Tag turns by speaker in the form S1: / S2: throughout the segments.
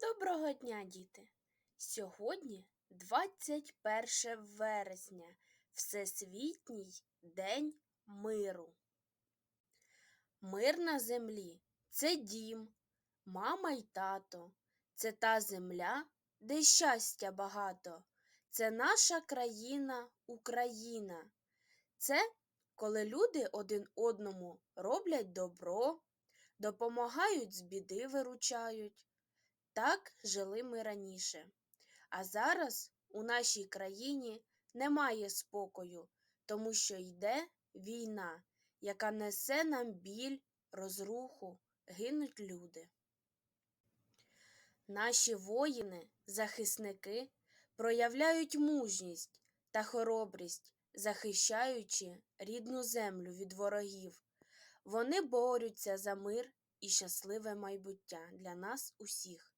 S1: Доброго дня, діти! Сьогодні 21 вересня, Всесвітній день миру. Мир на землі це дім, мама й тато, це та земля, де щастя багато, це наша країна Україна. Це коли люди один одному роблять добро, допомагають з біди виручають. Так жили ми раніше. А зараз у нашій країні немає спокою, тому що йде війна, яка несе нам біль, розруху, гинуть люди. Наші воїни, захисники, проявляють мужність та хоробрість, захищаючи рідну землю від ворогів. Вони борються за мир і щасливе майбуття для нас усіх.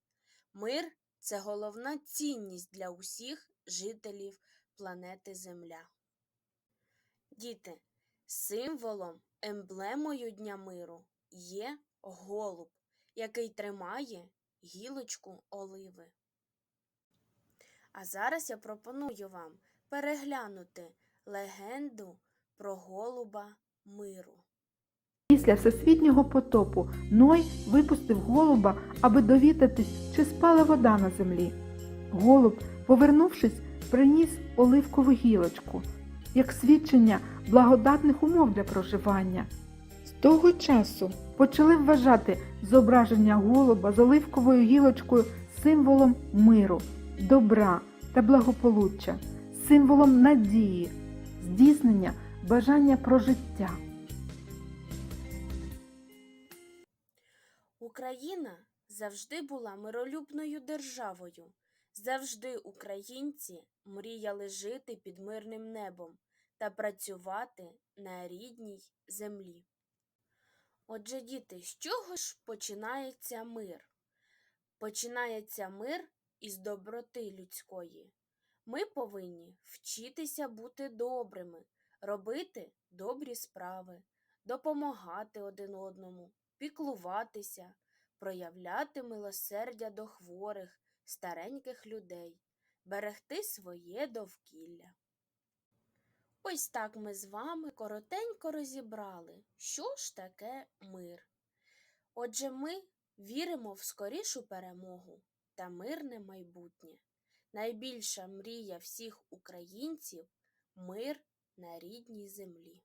S1: Мир це головна цінність для усіх жителів планети Земля. Діти, символом, емблемою Дня миру є голуб, який тримає гілочку оливи. А зараз я пропоную вам переглянути легенду про голуба миру.
S2: Після всесвітнього потопу Ной випустив голуба, аби довідатись, чи спала вода на землі. Голуб, повернувшись, приніс оливкову гілочку, як свідчення благодатних умов для проживання. З того часу почали вважати зображення голуба з оливковою гілочкою символом миру, добра та благополуччя, символом надії, здійснення бажання про життя.
S1: Україна завжди була миролюбною державою. Завжди українці мріяли жити під мирним небом та працювати на рідній землі. Отже, діти, з чого ж починається мир? Починається мир із доброти людської. Ми повинні вчитися бути добрими, робити добрі справи, допомагати один одному, піклуватися, проявляти милосердя до хворих, стареньких людей, берегти своє довкілля. Ось так ми з вами коротенько розібрали, що ж таке мир. Отже, ми віримо в скорішу перемогу та мирне майбутнє. Найбільша мрія всіх українців мир на рідній землі.